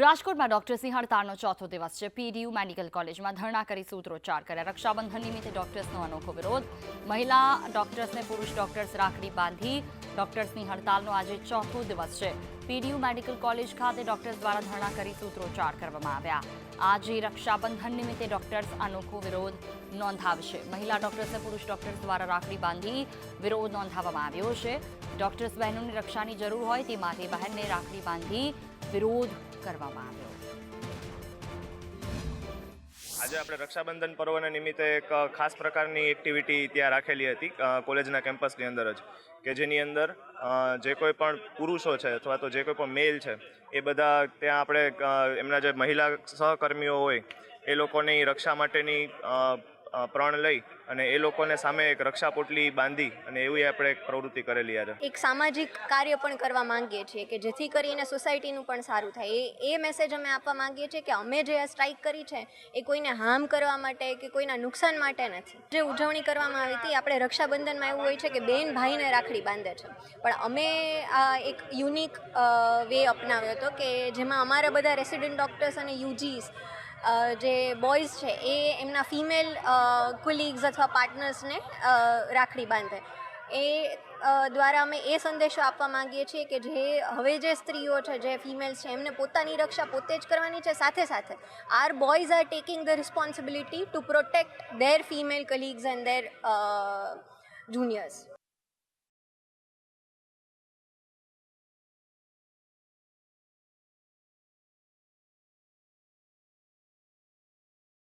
રાજકોટમાં ડોક્ટર સિંહ હડતાળનો ચોથો દિવસ છે. પીડીયુ મેડિકલ કોલેજમાં ધરણા કરી સૂત્રોચ્ચાર કર્યા. રક્ષાબંધન નિમિત્તે ડોક્ટર્સનો અનોખો વિરોધ. મહિલા ડોક્ટર્સને પુરુષ ડોક્ટર્સ રાખડી બાંધી ડોક્ટર્સની હડતાળનો આજે ચોથો દિવસ છે. પીડીયુ મેડિકલ કોલેજ ખાતે ડોક્ટર્સ દ્વારા ધરણા કરી સૂત્રોચ્ચાર કરવામાં આવ્યા. આજે રક્ષાબંધન નિમિત્તે ડોક્ટર્સ અનોખો વિરોધ નોંધાવશે. મહિલા ડોક્ટર્સને પુરુષ ડોક્ટર્સ દ્વારા રાખડી બાંધી વિરોધ નોંધાવવામાં આવ્યો છે. ડોક્ટર્સ બહેનોની રક્ષાની જરૂર હોય તે માટે બહેનને રાખડી બાંધી વિરોધ કરવામાં આવ્યો. આજે આપણે રક્ષાબંધન પર્વના નિમિત્તે એક ખાસ પ્રકારની એક્ટિવિટી ત્યાં રાખેલી હતી કોલેજના કેમ્પસની અંદર જ, કે જેની અંદર જે કોઈ પણ પુરુષો છે અથવા તો જે કોઈ પણ મેલ છે, એ બધા ત્યાં આપણે એમના જે મહિલા સહકર્મીઓ હોય, એ લોકોની રક્ષા માટેની પ્રણ લઈ અને એ લોકોને સામે એક રક્ષા પોટલી બાંધી અને એવી આપણે એક પ્રવૃત્તિ કરેલી આજે. એક સામાજિક કાર્ય પણ કરવા માંગીએ છીએ કે જેથી કરીને સોસાયટીનું પણ સારું થાય. એ એ મેસેજ અમે આપવા માંગીએ છીએ કે અમે જે આ સ્ટ્રાઇક કરી છે, એ કોઈને હાર્મ કરવા માટે કે કોઈના નુકસાન માટે નથી. જે ઉજવણી કરવામાં આવી હતી, આપણે રક્ષાબંધનમાં એવું હોય છે કે બેન ભાઈને રાખડી બાંધે છે. પણ અમે આ એક યુનિક વે અપનાવ્યો હતો કે જેમાં અમારા બધા રેસિડેન્ટ ડૉક્ટર્સ અને યુજીસ જે બોયઝ છે, એ એમના ફિમેલ કુલીગ્સ અથવા પાર્ટનર્સને રાખડી બાંધે. એ દ્વારા અમે એ સંદેશો આપવા માંગીએ છીએ કે જે હવે જે સ્ત્રીઓ છે, જે ફિમેલ્સ છે, એમને પોતાની રક્ષા પોતે જ કરવાની છે, સાથે સાથે are boys are taking the responsibility to protect their female colleagues and their juniors